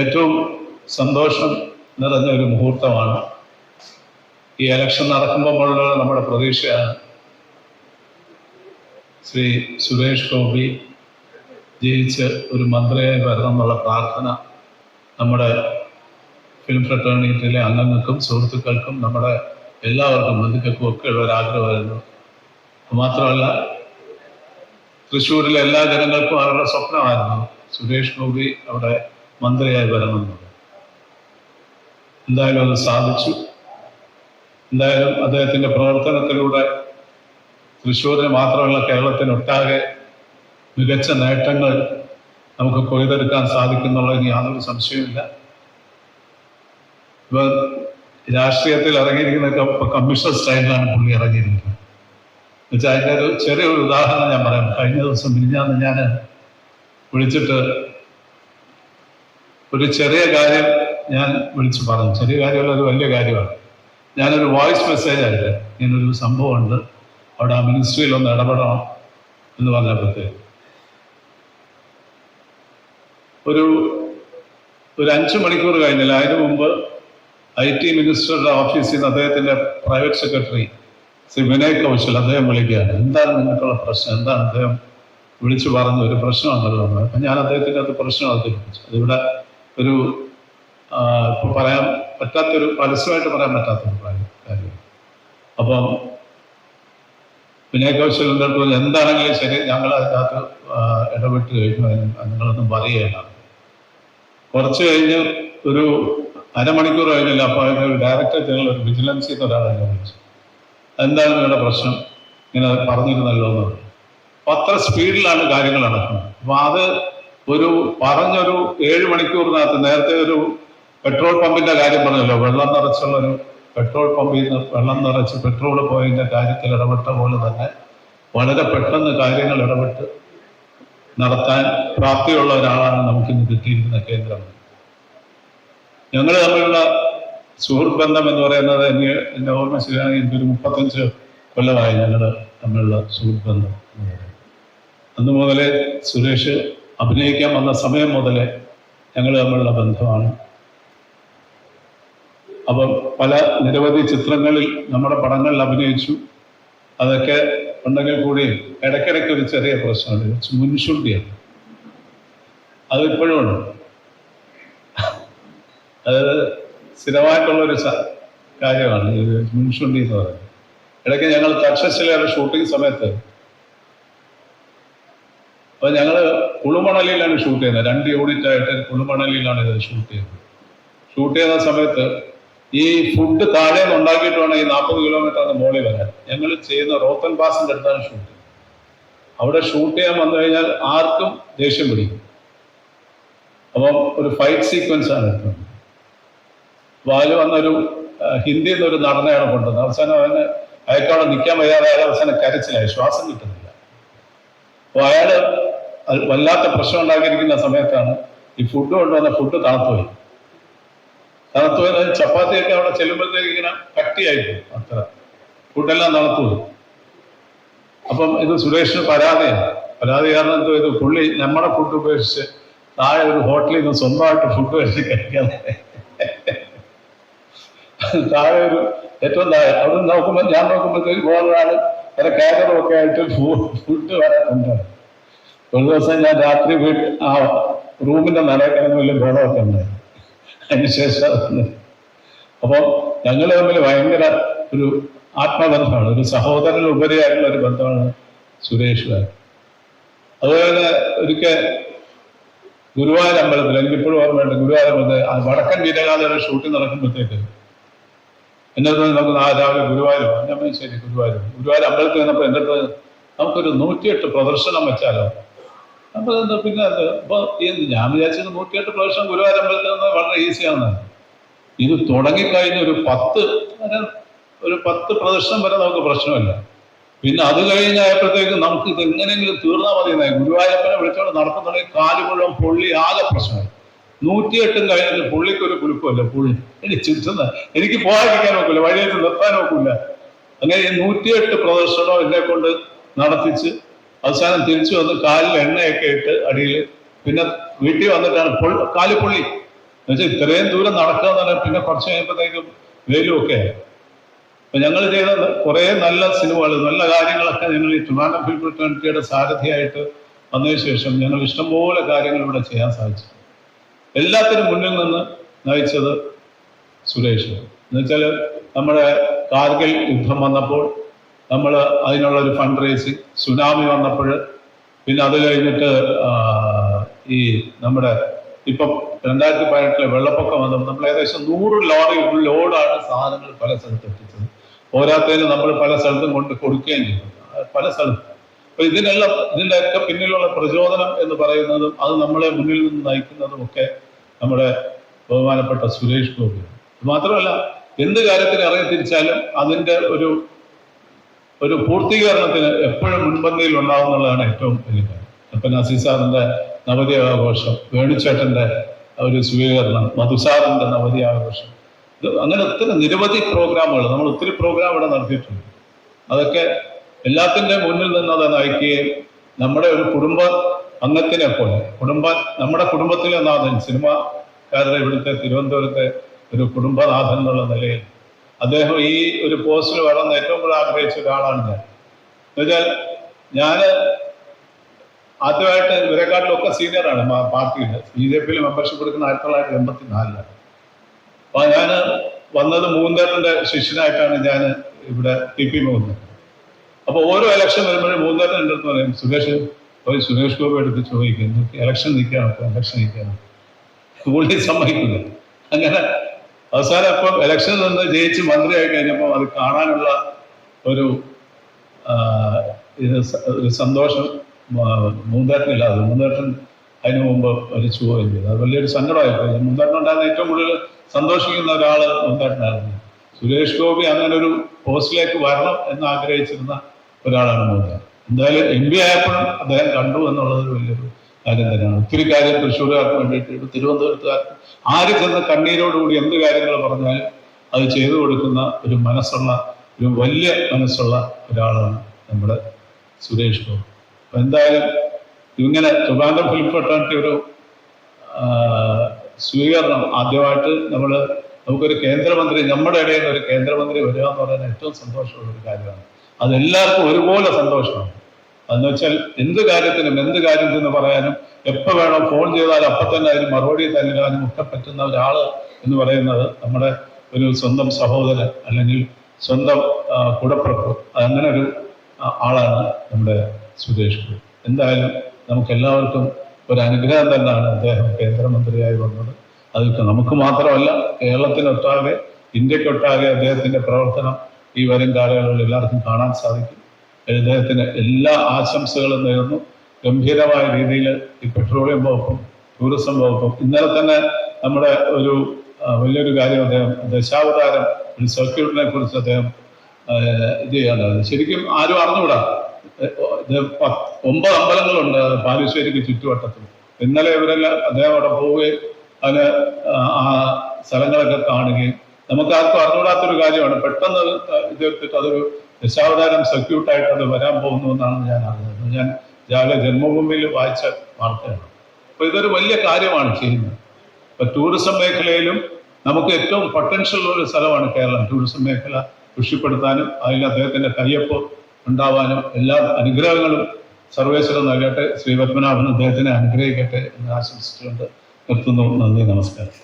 ഏറ്റവും സന്തോഷം നിറഞ്ഞ ഒരു മുഹൂർത്തമാണ്. ഈ എലക്ഷൻ നടക്കുമ്പോഴുള്ള നമ്മുടെ പ്രതീക്ഷയാണ്. ശ്രീ സുരേഷ് ഗോപി ജയിച്ച് ഒരു മന്ത്രിയായി വരണം എന്നുള്ള പ്രാർത്ഥന നമ്മുടെ ഫിലിം ഫ്രട്ടേണിറ്റിയിലെ അംഗങ്ങൾക്കും സുഹൃത്തുക്കൾക്കും നമ്മുടെ എല്ലാവർക്കും ബന്ധുക്കൾക്കും ഒക്കെ ഉള്ള ഒരു ആഗ്രഹമായിരുന്നു. മാത്രമല്ല തൃശ്ശൂരിലെ എല്ലാ ജനങ്ങൾക്കും അവരുടെ സ്വപ്നമായിരുന്നു. സുരേഷ് ഗോപി അവിടെ മന്ത്രിയായി വരണം എന്തായാലും അത് സാധിച്ചു. എന്തായാലും അദ്ദേഹത്തിന്റെ പ്രവർത്തനത്തിലൂടെ തൃശ്ശൂരിന് മാത്രമല്ല കേരളത്തിനൊട്ടാകെ മികച്ച നേട്ടങ്ങൾ നമുക്ക് കൊയ്തെടുക്കാൻ സാധിക്കുന്നുള്ളതിന് യാതൊരു സംശയമില്ല ഇവ രാഷ്ട്രീയത്തിൽ ഇറങ്ങിയിരിക്കുന്ന കമ്മീഷൻ സ്റ്റൈലിലാണ് പുള്ളി ഇറങ്ങിയിരിക്കുന്നത്. എന്നുവെച്ചാൽ അതിന്റെ ഒരു ചെറിയൊരു ഉദാഹരണം ഞാൻ പറയാം. കഴിഞ്ഞ ദിവസം മിനിഞ്ഞാന്ന് ഞാൻ വിളിച്ചിട്ട് ഒരു ചെറിയ കാര്യം ഞാൻ വിളിച്ചു പറഞ്ഞു. ചെറിയ കാര്യമല്ല ഒരു വലിയ കാര്യമാണ്. ഞാനൊരു വോയിസ് മെസ്സേജ് ആയിട്ട് ഇങ്ങനൊരു സംഭവമുണ്ട്. അവിടെ ആ മിനിസ്ട്രിയിൽ ഒന്ന് ഇടപെടണം എന്ന് പറഞ്ഞപ്പോഴത്തേക്ക് ഒരു ഒരു അഞ്ച് മണിക്കൂർ കഴിഞ്ഞില്ല. അതിനു മുമ്പ് ഐ ടി മിനിസ്റ്ററുടെ ഓഫീസിൽ നിന്ന് അദ്ദേഹത്തിന്റെ പ്രൈവറ്റ് സെക്രട്ടറി ശ്രീ വിനയ് കൗശൽ അദ്ദേഹം വിളിക്കുകയാണ്. എന്താണ് നിങ്ങൾക്കുള്ള പ്രശ്നം? എന്താണ് അദ്ദേഹം വിളിച്ചു പറഞ്ഞ ഒരു പ്രശ്നമാണല്ലോ. ഞാൻ അദ്ദേഹത്തിന്റെ അത് പ്രശ്നം അവതരിപ്പിച്ചു. അതിവിടെ ഒരു ഇപ്പൊ പറയാൻ പറ്റാത്തൊരു പരസ്യമായിട്ട് പറയാൻ പറ്റാത്തൊരു കാര്യം അപ്പം വിനയ് കൗശലിന്റെ എന്താണെങ്കിലും ശരി ഞങ്ങൾ അതിനകത്ത് ഇടപെട്ട് കഴിഞ്ഞു നിങ്ങളൊന്നും പറയുകയാണ് കുറച്ച് കഴിഞ്ഞ് ഒരു അരമണിക്കൂർ കഴിഞ്ഞില്ല അപ്പോൾ അതിന്റെ ഒരു ഡയറക്ടർ ജനറൽ ഒരു വിജിലൻസിൽ നിന്ന് ഒരാളെ വിളിച്ചു. എന്താണ് നിങ്ങളുടെ പ്രശ്നം ഇങ്ങനെ പറഞ്ഞിരുന്നല്ലോ എന്ന് അത്ര സ്പീഡിലാണ് കാര്യങ്ങൾ നടക്കുന്നത്. അപ്പൊ അത് ഒരു പറഞ്ഞൊരു ഏഴ് മണിക്കൂറിനകത്ത് നേരത്തെ ഒരു പെട്രോൾ പമ്പിന്റെ കാര്യം പറഞ്ഞല്ലോ വെള്ളം നിറച്ചുള്ള ഒരു പെട്രോൾ പമ്പിൽ നിന്ന് വെള്ളം നിറച്ച് പെട്രോൾ പോയിന്റെ കാര്യത്തിൽ ഇടപെട്ട പോലെ തന്നെ വളരെ പെട്ടെന്ന് കാര്യങ്ങൾ ഇടപെട്ട് നടത്താൻ പ്രാപ്തിയുള്ള ഒരാളാണ് നമുക്കിന്ന് കിട്ടിയിരിക്കുന്ന കേന്ദ്രം ഞങ്ങൾ തമ്മിലുള്ള സുഹൃത്ത് ബന്ധം എന്ന് പറയുന്നത് എനിക്ക് എന്റെ ഓർമ്മ ശരിയാണെങ്കിൽ എനിക്കൊരു മുപ്പത്തഞ്ച് കൊല്ലമായി ഞങ്ങൾ തമ്മിലുള്ള സുഹൃത്ത് ബന്ധം. അന്ന് മുതലേ സുരേഷ് അഭിനയിക്കാൻ വന്ന സമയം മുതലേ ഞങ്ങൾ തമ്മിലുള്ള ബന്ധമാണ്. അപ്പം പല നിരവധി ചിത്രങ്ങളിൽ നമ്മുടെ പടങ്ങളിൽ അഭിനയിച്ചു. അതൊക്കെ ഉണ്ടെങ്കിൽ കൂടി ഇടയ്ക്കിടയ്ക്ക് ഒരു ചെറിയ പ്രശ്നമുണ്ട്. മുൻഷുണ്ടിയാണ് അതിപ്പോഴും ഉണ്ട്. അത് സ്ഥിരമായിട്ടുള്ളൊരു കാര്യമാണ്. ഇത് മുൻശുണ്ടി എന്ന് പറയുന്നത്. ഇടയ്ക്ക് ഞങ്ങൾ തക്ഷശിലയുടെ ഷൂട്ടിംഗ് സമയത്ത് അപ്പൊ ഞങ്ങൾ കുളുമണലിലാണ് ഷൂട്ട് ചെയ്യുന്നത്. രണ്ട് യൂണിറ്റ് ആയിട്ട് കുളുമണലിലാണ് ഇത് ഷൂട്ട് ചെയ്യുന്നത്. ഷൂട്ട് ചെയ്യുന്ന സമയത്ത് ഈ ഫുഡ് താഴെ നിന്ന് ഉണ്ടാക്കിയിട്ട് വേണം ഈ നാൽപ്പത് കിലോമീറ്റർ മോളിൽ വരാൻ. ഞങ്ങൾ ചെയ്യുന്ന റോത്തൻ പാസിന്റെ അടുത്താണ് ഷൂട്ട് അവിടെ ഷൂട്ട് ചെയ്യാൻ വന്നു കഴിഞ്ഞാൽ ആർക്കും ദേഷ്യം പിടിക്കും. അപ്പം ഒരു ഫൈറ്റ് സീക്വൻസ് ആണ് എടുക്കുന്നത് അപ്പോൾ അതിൽ വന്നൊരു ഹിന്ദിയിൽ നിന്നൊരു നടനെയാണ് കൊണ്ടുവന്നത് അവസാനം അവന് അയാൾക്കവിടെ നിൽക്കാൻ വയ്യാതെ അയാൾ അവസാനം കരച്ചിലായി. ശ്വാസം കിട്ടുന്നില്ല. അപ്പോൾ അത് വല്ലാത്ത പ്രശ്നം ഉണ്ടാക്കിയിരിക്കുന്ന സമയത്താണ് ഈ ഫുഡ് കൊണ്ടുവന്ന ഫുഡ് തണുത്തുപോയി തണുത്തുപോയി ചപ്പാത്തിയൊക്കെ അവിടെ ചെല്ലുമ്പോഴത്തേക്ക് ഇങ്ങനെ കട്ടിയായിപ്പോയി അത്ര. ഫുഡെല്ലാം തണുത്തുപോയി. അപ്പം ഇത് സുരേഷിന് പരാതിയാണ്. പരാതി കാരണം എന്തോ ഇത് പുള്ളി നമ്മുടെ ഫുഡ് ഉപേക്ഷിച്ച് താഴെ ഒരു ഹോട്ടലിൽ നിന്ന് സ്വന്തമായിട്ട് ഫുഡ് കഴിച്ച് കഴിക്കാൻ താഴെ ഒരു ഏറ്റവും താഴെ. അവിടെ നോക്കുമ്പോൾ ഞാൻ നോക്കുമ്പോഴത്തേക്ക് പോകുന്നതാണ് വേറെ കാറ്ററും ആയിട്ട് ഫുഡ് വരാനുണ്ട് ഒരു ദിവസം ഞാൻ രാത്രി വീട്ടിൽ ആ റൂമിന്റെ നിലക്കിടന്ന് വലിയ ബോധമൊക്കെ ഉണ്ടായിരുന്നു അതിനുശേഷം അപ്പോൾ ഞങ്ങൾ തമ്മിൽ ഭയങ്കര ഒരു ആത്മബന്ധമാണ്. ഒരു സഹോദരന് ഉപരിയായിട്ടുള്ള ഒരു ബന്ധമാണ് സുരേഷുകാർ അതുപോലെ തന്നെ ഒരിക്കൽ ഗുരുവായൂർ അമ്പലത്തിൽ എനിക്കിപ്പോഴും ഓർമ്മയുണ്ട് ഗുരുവായൂർ അമ്പലത്തിൽ ആ വടക്കൻ വീരഗാഥയുടെ ഷൂട്ടിംഗ് നടക്കുമ്പോഴത്തേക്ക് അടുത്ത് നമുക്ക് നാളെ രാവിലെ ഗുരുവായൂർ. ഞാൻ ശരി ഗുരുവായൂർ. ഗുരുവായൂർ അമ്പലത്തിൽ വന്നപ്പോൾ അടുത്ത് നമുക്കൊരു നൂറ്റിയെട്ട് പ്രദർശനം വെച്ചാലോ? അപ്പൊ എന്താ പിന്നെ അത്? അപ്പൊ ഞാൻ വിചാരിച്ചത് നൂറ്റിയെട്ട് പ്രാവശ്യം ഗുരുവാരമ്പലത്തിൽ നിന്ന് വളരെ ഈസിയാണ്. ഇത് തുടങ്ങിക്കഴിഞ്ഞ ഒരു പത്ത് ഒരു പത്ത് പ്രദർശനം വരെ നമുക്ക് പ്രശ്നമില്ല. പിന്നെ അത് കഴിഞ്ഞായപ്പോഴത്തേക്ക് നമുക്ക് ഇത് എങ്ങനെയെങ്കിലും തീർന്നാൽ മതി ഗുരുവായൂരപ്പനെ വിളിച്ചോണ്ട് നടക്കുന്നുണ്ടെങ്കിൽ കാൽ മുഴുവൻ പൊള്ളി ആകെ പ്രശ്നമായി. നൂറ്റിയെട്ടും കഴിഞ്ഞിട്ട് പുള്ളിക്ക് ഒരു കുലുക്കമല്ല പുള്ളി. എനിക്ക് ചുറ്റുന്ന. എനിക്ക് പോകാതിരിക്കാൻ നോക്കില്ല വഴിയായിട്ട് നിർത്താൻ നോക്കില്ല അങ്ങനെ നൂറ്റിയെട്ട് പ്രദർശനം എന്നെ കൊണ്ട് നടത്തിച്ച് അവസാനം തിരിച്ചു വന്ന് കാലിൽ എണ്ണയൊക്കെ ഇട്ട് അടിയിൽ പിന്നെ വീട്ടിൽ വന്നിട്ടാണ് പൊള്ളി കാൽ പൊള്ളി. എന്നുവെച്ചാൽ ഇത്രയും ദൂരം നടക്കുക എന്ന് പറഞ്ഞാൽ പിന്നെ കുറച്ച് കഴിയുമ്പോഴത്തേക്കും വെയിലും ഒക്കെ അപ്പൊ ഞങ്ങൾ ചെയ്ത കുറേ നല്ല സിനിമകൾ നല്ല കാര്യങ്ങളൊക്കെ ഞങ്ങൾ ഈ ട്രിവാൻഡ്രം ഫിലിം ഫ്രട്ടേണിറ്റിയുടെ സാരഥിയായിട്ട് വന്നതിന് ശേഷം ഞങ്ങൾ ഇഷ്ടംപോലെ കാര്യങ്ങൾ ഇവിടെ ചെയ്യാൻ സാധിച്ചു. എല്ലാത്തിനും മുന്നിൽ നിന്ന് നയിച്ചത് സുരേഷ്. എന്നുവെച്ചാൽ നമ്മുടെ കാർഗിൽ യുദ്ധം വന്നപ്പോൾ നമ്മൾ അതിനുള്ള ഒരു ഫണ്ട് റേസിങ് സുനാമി വന്നപ്പോൾ പിന്നെ അത് കഴിഞ്ഞിട്ട് ഈ നമ്മുടെ ഇപ്പം രണ്ടായിരത്തി പതിനെട്ടിലെ വെള്ളപ്പൊക്കം വന്നപ്പോൾ നമ്മൾ ഏകദേശം നൂറ് ലോറി ലോഡാണ് സാധനങ്ങൾ പല സ്ഥലത്ത് എത്തിച്ചത്. പോരാത്തതിന് നമ്മൾ പല സ്ഥലത്തും കൊണ്ട് കൊടുക്കുകയും ചെയ്തു. പല സ്ഥലത്തും. അപ്പൊ ഇതിനെല്ലാം ഇതിന്റെ ഒക്കെ പിന്നിലുള്ള പ്രചോദനം എന്ന് പറയുന്നതും അത് നമ്മളെ മുന്നിൽ നിന്ന് നയിക്കുന്നതും ഒക്കെ നമ്മുടെ ബഹുമാനപ്പെട്ട സുരേഷ് ഗോപിയാണ്. മാത്രമല്ല എന്ത് കാര്യത്തിന് ഇറങ്ങി തിരിച്ചാലും അതിന്റെ ഒരു ഒരു പൂർത്തീകരണത്തിന് എപ്പോഴും മുൻപന്തിയിൽ ഉണ്ടാവുന്നുള്ളതാണ് ഏറ്റവും വലിയ കാര്യം. അപ്പൻ അസീസാറിന്റെ നവതി ആഘോഷം വേണുചേട്ടന്റെ ഒരു സ്വീകരണം മധുസാറിന്റെ നവതി ആഘോഷം അങ്ങനെ ഒത്തിരി നിരവധി പ്രോഗ്രാമുകൾ നമ്മൾ ഒത്തിരി പ്രോഗ്രാം ഇവിടെ നടത്തിയിട്ടുണ്ട്. അതൊക്കെ എല്ലാത്തിന്റെ മുന്നിൽ നിന്ന് അത് നയിക്കുകയും നമ്മുടെ ഒരു കുടുംബ അംഗത്തിനെ പോലെ കുടുംബ നമ്മുടെ കുടുംബത്തിലെ നാഥൻ സിനിമാക്കാരുടെ ഇവിടുത്തെ തിരുവനന്തപുരത്തെ ഒരു കുടുംബനാഥൻ എന്നുള്ള നിലയിൽ അദ്ദേഹം ഈ ഒരു പോസ്റ്റിൽ വളർന്ന് ഏറ്റവും കൂടുതൽ ആഗ്രഹിച്ച ഒരാളാണ് ഞാൻ. എന്നുവെച്ചാൽ ഞാൻ ആദ്യമായിട്ട് ഇവരെക്കാട്ടിലൊക്കെ സീനിയറാണ് പാർട്ടിയിൽ ബി ജെ പിയിൽ മെമ്പർഷിപ്പ് എടുക്കുന്ന ആയിരത്തി തൊള്ളായിരത്തി എൺപത്തി നാലിലാണ് അപ്പൊ ഞാൻ വന്നത് മൂന്നേട്ടന്റെ ശിഷ്യനായിട്ടാണ് ഞാൻ ഇവിടെ ടി പി പോകുന്നത്. അപ്പൊ ഓരോ ഇലക്ഷൻ വരുമ്പോഴും മൂന്നേട്ടൻ എന്റെ അടുത്ത് പറയും സുരേഷ് പോയി സുരേഷ് ഗോപി എടുത്ത് ചോദിക്കും. "നിനക്ക് ഇലക്ഷൻ നിൽക്കുകയാണ് ഇലക്ഷൻ നിൽക്കുകയാണ്. പുള്ളി സമ്മതിക്കില്ല. അങ്ങനെ അവസാനം ഇപ്പം ഇലക്ഷൻ നിന്ന് ജയിച്ച് മന്ത്രിയായി കഴിഞ്ഞപ്പോൾ അത് കാണാനുള്ള ഒരു ഒരു സന്തോഷം മൂന്നേട്ടനില്ല. അത് മൂന്നേട്ടൻ അതിനു മുമ്പ് പോവുകയും ചെയ്തു. അത് വലിയൊരു സങ്കടമായിപ്പോയി മൂന്നേട്ടൻ ഉണ്ടായിരുന്ന ഏറ്റവും കൂടുതൽ സന്തോഷിക്കുന്ന ഒരാൾ മൂന്നേട്ടനായിരുന്നു. സുരേഷ് ഗോപി അങ്ങനെ ഒരു പോസ്റ്റിലേക്ക് വരണം എന്ന് ആഗ്രഹിച്ചിരുന്ന ഒരാളാണ് മൂന്നേട്ടൻ. എന്തായാലും എം പി ആയപ്പോഴും അദ്ദേഹം കണ്ടു എന്നുള്ളത് ഒരു വലിയൊരു കാര്യം തന്നെയാണ്. ഒത്തിരി കാര്യം തൃശ്ശൂരുകാർക്ക് വേണ്ടിയിട്ട് തിരുവനന്തപുരത്തുകാർക്ക് ആര് ചെന്ന് കണ്ണീരോടുകൂടി എന്ത് കാര്യങ്ങൾ പറഞ്ഞാലും അത് ചെയ്തു കൊടുക്കുന്ന ഒരു മനസ്സുള്ള ഒരു വലിയ മനസ്സുള്ള ഒരാളാണ് നമ്മുടെ സുരേഷ് ഗോപി. അപ്പൊ എന്തായാലും ഇങ്ങനെ ട്രിവാൻഡ്രം ഫിലിം ഒരു സ്വീകരണം ആദ്യമായിട്ട് നമ്മൾ നമുക്കൊരു കേന്ദ്രമന്ത്രി നമ്മുടെ ഇടയിൽ ഒരു കേന്ദ്രമന്ത്രി വരിക എന്ന് പറയുന്നത് ഏറ്റവും സന്തോഷമുള്ള ഒരു കാര്യമാണ് അതെല്ലാവർക്കും ഒരുപോലെ സന്തോഷമാണ്. അതെന്ന് വെച്ചാൽ എന്ത് കാര്യത്തിനും എന്ത് കാര്യത്തിനും പറയാനും എപ്പോ വേണോ ഫോൺ ചെയ്താൽ അപ്പൊ തന്നെ അതിന് മറുപടി തരാനും ഒക്കെ പറ്റുന്ന ഒരാൾ എന്ന് പറയുന്നത് നമ്മുടെ ഒരു സ്വന്തം സഹോദരൻ അല്ലെങ്കിൽ സ്വന്തം കുടപ്രഭു അങ്ങനെ ഒരു ആളാണ് നമ്മുടെ സുരേഷ് ഗോപി. എന്തായാലും നമുക്ക് എല്ലാവർക്കും ഒരു അനുഗ്രഹം തന്നെയാണ് അദ്ദേഹം കേന്ദ്രമന്ത്രിയായി വന്നത്. അതൊക്കെ നമുക്ക് മാത്രമല്ല കേരളത്തിനൊട്ടാകെ ഇന്ത്യക്കൊട്ടാകെ അദ്ദേഹത്തിന്റെ പ്രവർത്തനം ഈ വരും കാലങ്ങളിൽ എല്ലാവർക്കും കാണാൻ സാധിക്കും. അദ്ദേഹത്തിന് എല്ലാ ആശംസകളും നേർന്നു. ഗംഭീരമായ രീതിയിൽ ഈ പെട്രോളിയം വകുപ്പും ടൂറിസം വകുപ്പും ഇന്നലെ തന്നെ നമ്മുടെ ഒരു വലിയൊരു കാര്യം അദ്ദേഹം ദശാവതാരം ഒരു സർക്യൂട്ടിനെ കുറിച്ച് അദ്ദേഹം ഇത് ചെയ്യാനുള്ളത് ശരിക്കും ആരും അറിഞ്ഞുകൂടാ. ഒമ്പത് അമ്പലങ്ങളുണ്ട് പാലശ്ശേരിക്ക് ചുറ്റുവട്ടത്തിൽ ഇന്നലെ ഇവരെല്ലാം അദ്ദേഹം അവിടെ പോവുകയും അതിന് ആ സ്ഥലങ്ങളൊക്കെ കാണുകയും നമുക്ക് ആർക്കും അറിഞ്ഞുകൂടാത്തൊരു കാര്യമാണ്. പെട്ടെന്ന് അത് ഇത് എടുത്തിട്ട് അതൊരു ദശാവതാരം സർക്യൂട്ടായിട്ട് അത് വരാൻ പോകുന്നു എന്നാണ് ഞാൻ അറിഞ്ഞത് ഞാൻ രാവിലെ ജന്മഭൂമിയിൽ വായിച്ച വാർത്തയാണ്. അപ്പൊ ഇതൊരു വലിയ കാര്യമാണ് ചെയ്യുന്നത്. ഇപ്പൊ ടൂറിസം മേഖലയിലും നമുക്ക് ഏറ്റവും പൊട്ടൻഷ്യൽ ഉള്ള ഒരു സ്ഥലമാണ് കേരളം. ടൂറിസം മേഖല പുഷ്ടിപ്പെടുത്താനും അതിൽ അദ്ദേഹത്തിന്റെ കയ്യൊപ്പ് ഉണ്ടാവാനും എല്ലാ അനുഗ്രഹങ്ങളും സർവേശ്വരൻ നൽകട്ടെ. ശ്രീ പത്മനാഭൻ അദ്ദേഹത്തിനെ അനുഗ്രഹിക്കട്ടെ എന്ന് ആശംസിച്ചുകൊണ്ട് നിർത്തുന്നു. നന്ദി നമസ്കാരം.